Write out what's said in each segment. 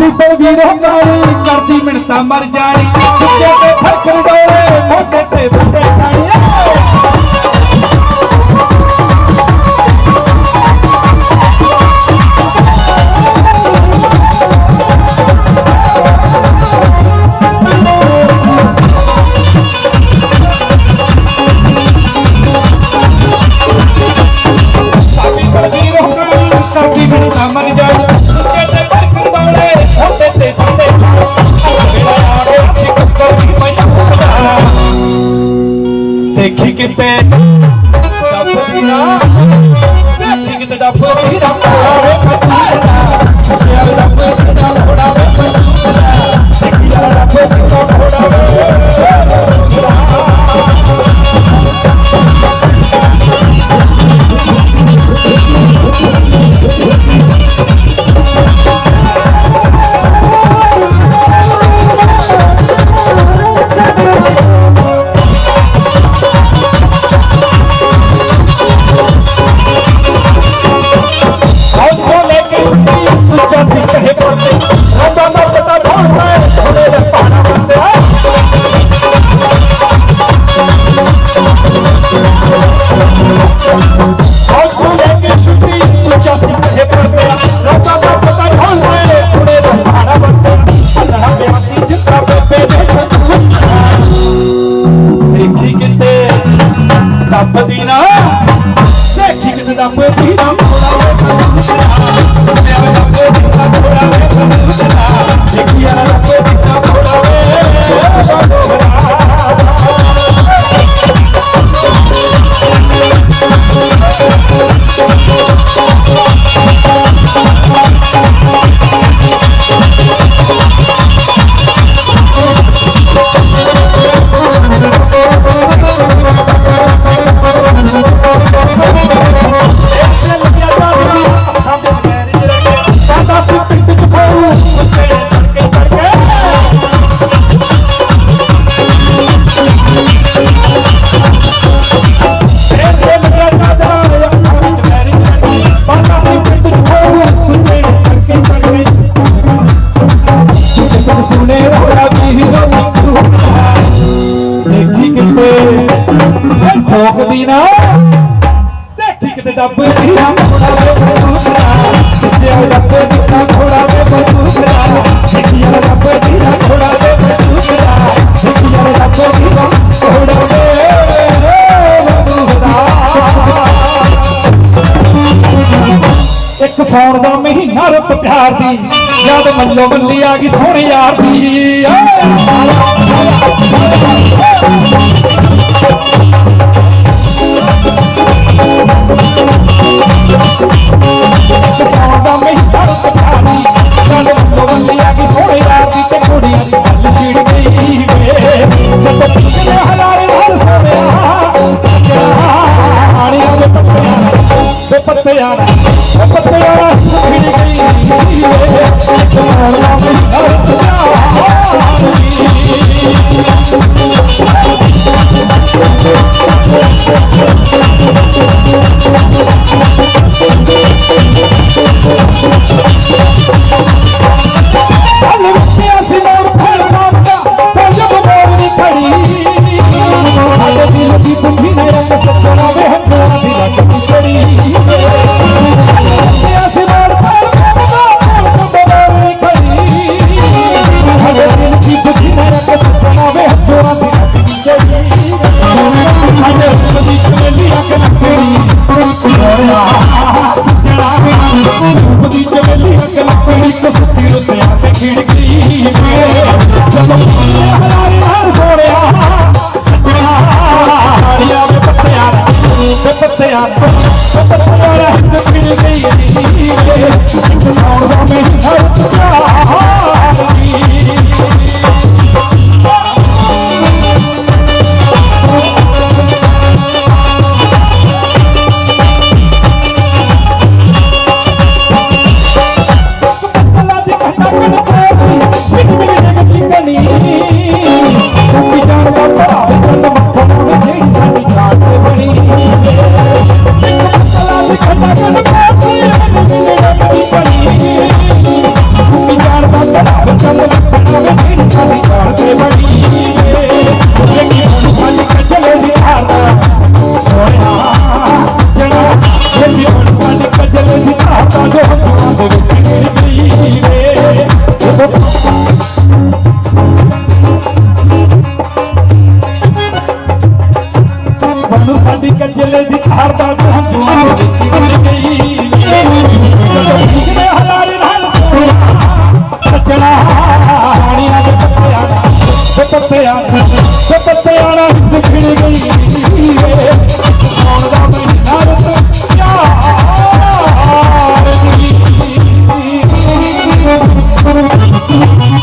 ਬੀਬੇ ਵੀਰੋ ਕਾਲੀ ਕਰਦੀ ਮਿੰਤਾ ਮਰ ਜਾਣੀ। ਸਿੱਕੇ ਤੇ ਫ਼ਰਕ ਡੋਲੇ ਮੋਢੇ ਤੇ ਬੁੱਢੇ ਕਾਲੀ you don't பதினா ठोक दी ना एक सौ का महीना रुप प्यार दी जब मलो मल्ली आ गई सोने यार ਪਤਵਾਰਾ ਨਪਿੜ ਗਈ ਨੀਵੇ ਕੌਣ ਦਾ ਮੈਂ ਹੱਥ ਪਿਆ। ਮੈਨੂੰ ਕੰਜਲੇ ਦੀ ਹਾਰ ਦਾ ਹੰਝੂਆਂ ਵਿੱਚ ਗਿਰ ਗਈ ਜਦੋਂ ਭਿੱਜਦੇ ਨਾਲ ਸੋਇਆ ਸੱਜਣਾ ਹਾਣੀਆਂ ਦੇ ਪੱਤਿਆਂ ਨਾਲ ਪੱਤਿਆਂ ਨਾਲ ਪੱਤਿਆਂ ਨਾਲ ਵਿਖੜ ਗਈ। ਸੌਣ ਦਾ ਮਹੀਨਾ ਰਤ ਯਾਰ ਦੀ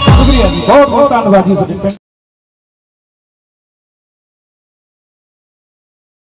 ਸ਼ੁਕਰੀਆ ਜੀ ਬਹੁਤ ਬਹੁਤ ਧੰਨਵਾਦ ਜੀ ਤੁਹਾਡੇ।